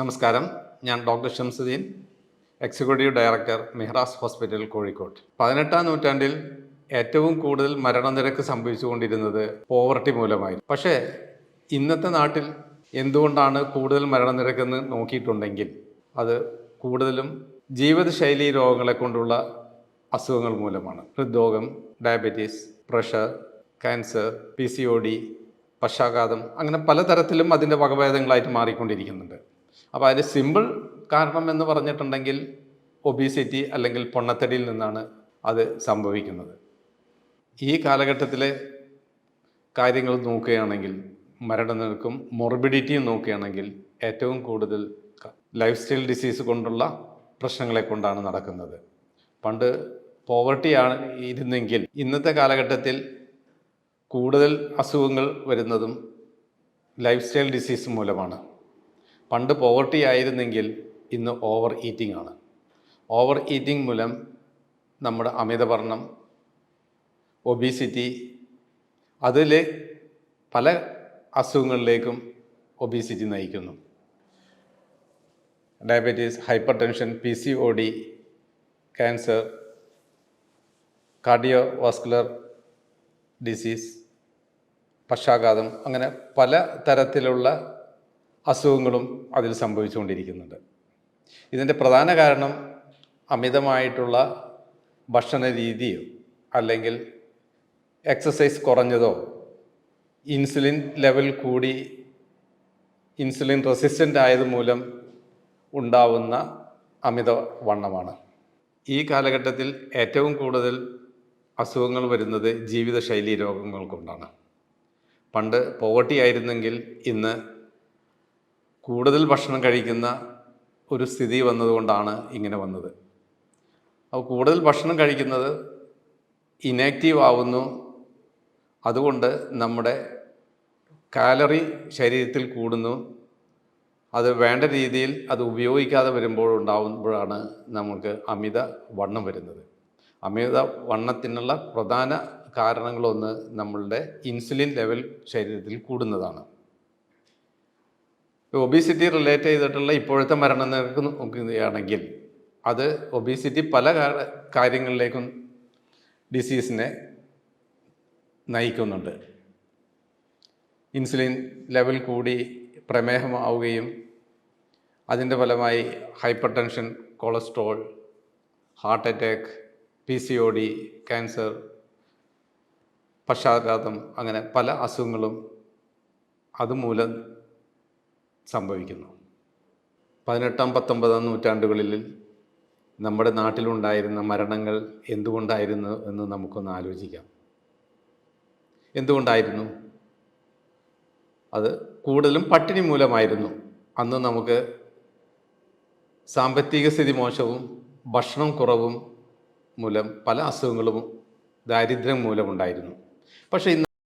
നമസ്കാരം. ഞാൻ doctor Shamsuddin executive director Mehras hospital Kozhikode. പതിനെട്ടാം നൂറ്റാണ്ടിൽ ഏറ്റവും കൂടുതൽ മരണനിരക്ക് സംഭവിച്ചുകൊണ്ടിരുന്നത് പോവർട്ടി മൂലമായിരുന്നു. പക്ഷേ ഇന്നത്തെ നാട്ടിൽ എന്തുകൊണ്ടാണ് കൂടുതൽ മരണനിരക്കെന്ന് നോക്കിയിട്ടുണ്ടെങ്കിൽ അത് കൂടുതലും ജീവിതശൈലി രോഗങ്ങളെ കൊണ്ടുള്ള അസുഖങ്ങൾ മൂലമാണ്. ഹൃദ്രോഗം diabetes pressure cancer P C O D പക്ഷാഘാതം അങ്ങനെ പലതരത്തിലും അതിന്റെ വകഭേദങ്ങളായിട്ട് മാറിക്കൊണ്ടിരിക്കുന്നുണ്ട്. അപ്പോൾ അതിന്റെ സിമ്പിൾ കാരണം എന്ന് പറഞ്ഞിട്ടുണ്ടെങ്കിൽ ഒബീസിറ്റി അല്ലെങ്കിൽ പൊണ്ണത്തടിയിൽ നിന്നാണ് അത് സംഭവിക്കുന്നത്. ഈ കാലഘട്ടത്തിലെ കാര്യങ്ങൾ നോക്കുകയാണെങ്കിൽ മരണനിരക്കും മൊർബിഡിറ്റിയും നോക്കുകയാണെങ്കിൽ ഏറ്റവും കൂടുതൽ ലൈഫ് സ്റ്റൈൽ ഡിസീസ് കൊണ്ടുള്ള പ്രശ്നങ്ങളെ കൊണ്ടാണ് നടക്കുന്നത്. പണ്ട് പോവർട്ടിയാണ് ഇരുന്നെങ്കിൽ ഇന്നത്തെ കാലഘട്ടത്തിൽ കൂടുതൽ അസുഖങ്ങൾ വരുന്നതും ലൈഫ് സ്റ്റൈൽ ഡിസീസ് മൂലമാണ്. പണ്ട് പോവർട്ടി ആയിരുന്നെങ്കിൽ ഇന്ന് ഓവർ ഈറ്റിംഗ് ആണ്. ഓവർ ഈറ്റിംഗ് മൂലം നമ്മുടെ അമിതവർണം ഒബീസിറ്റി അതിൽ പല അസുഖങ്ങളിലേക്കും ഒബീസിറ്റി നയിക്കുന്നു. Diabetes hypertension P C O D cancer cardiovascular disease പക്ഷാഘാതം അങ്ങനെ പല തരത്തിലുള്ള അസുഖങ്ങളും അതിൽ സംഭവിച്ചുകൊണ്ടിരിക്കുന്നുണ്ട്. ഇതിന്റെ പ്രധാന കാരണം അമിതമായിട്ടുള്ള ഭക്ഷണ രീതിയോ അല്ലെങ്കിൽ എക്സസൈസ് കുറഞ്ഞതോ ഇൻസുലിൻ ലെവൽ കൂടി ഇൻസുലിൻ റെസിസ്റ്റന്റ് ആയത് മൂലം ഉണ്ടാവുന്ന അമിത വണ്ണമാണ്. ഈ കാലഘട്ടത്തിൽ ഏറ്റവും കൂടുതൽ അസുഖങ്ങൾ വരുന്നത് ജീവിതശൈലി രോഗങ്ങൾ കൊണ്ടാണ് പണ്ട് പോവർട്ടി ആയിരുന്നെങ്കിൽ ഇന്ന് കൂടുതൽ ഭക്ഷണം കഴിക്കുന്ന ഒരു സ്ഥിതി വന്നതുകൊണ്ടാണ് ഇങ്ങനെ വന്നത്. അപ്പോൾ കൂടുതൽ ഭക്ഷണം കഴിക്കുന്നത് ഇനാക്റ്റീവ് ആവുന്നു. അതുകൊണ്ട് നമ്മുടെ കാലറി ശരീരത്തിൽ കൂടുന്നു. അത് വേണ്ട രീതിയിൽ അത് ഉപയോഗിക്കാതെ വരുമ്പോൾ വരുമ്പോഴുണ്ടാവുമ്പോഴാണ് നമുക്ക് അമിത വണ്ണം വരുന്നത്. അമിത വണ്ണത്തിനുള്ള പ്രധാന കാരണങ്ങളൊന്ന് നമ്മളുടെ ഇൻസുലിൻ ലെവൽ ശരീരത്തിൽ കൂടുന്നതാണ്. ഒബീസിറ്റി റിലേറ്റ് ചെയ്തിട്ടുള്ള ഇപ്പോഴത്തെ മരണനിരക്ക് നോക്കുകയാണെങ്കിൽ അത് ഒബീസിറ്റി പല കാര്യങ്ങളിലേക്കും ഡിസീസിനെ നയിക്കുന്നുണ്ട്. ഇൻസുലിൻ ലെവൽ കൂടി പ്രമേഹമാവുകയും അതിന്റെ ഫലമായി hypertension cholesterol heart attack P C O D cancer പക്ഷാഘാതം അങ്ങനെ പല അസുഖങ്ങളും അതുമൂലം സംഭവിക്കുന്നു. പതിനെട്ടാം പത്തൊമ്പതാം നൂറ്റാണ്ടുകളിൽ നമ്മുടെ നാട്ടിലുണ്ടായിരുന്ന മരണങ്ങൾ എന്തുകൊണ്ടായിരുന്നു എന്ന് നമുക്കൊന്ന് ആലോചിക്കാം. എന്തുകൊണ്ടായിരുന്നു? അത് കൂടുതലും പട്ടിണി മൂലമായിരുന്നു. അന്ന് നമുക്ക് സാമ്പത്തിക സ്ഥിതി മോശവും ഭക്ഷണം കുറവും മൂലം പല അസുഖങ്ങളും ദാരിദ്ര്യം മൂലമുണ്ടായിരുന്നു. പക്ഷേ ഇന്ന്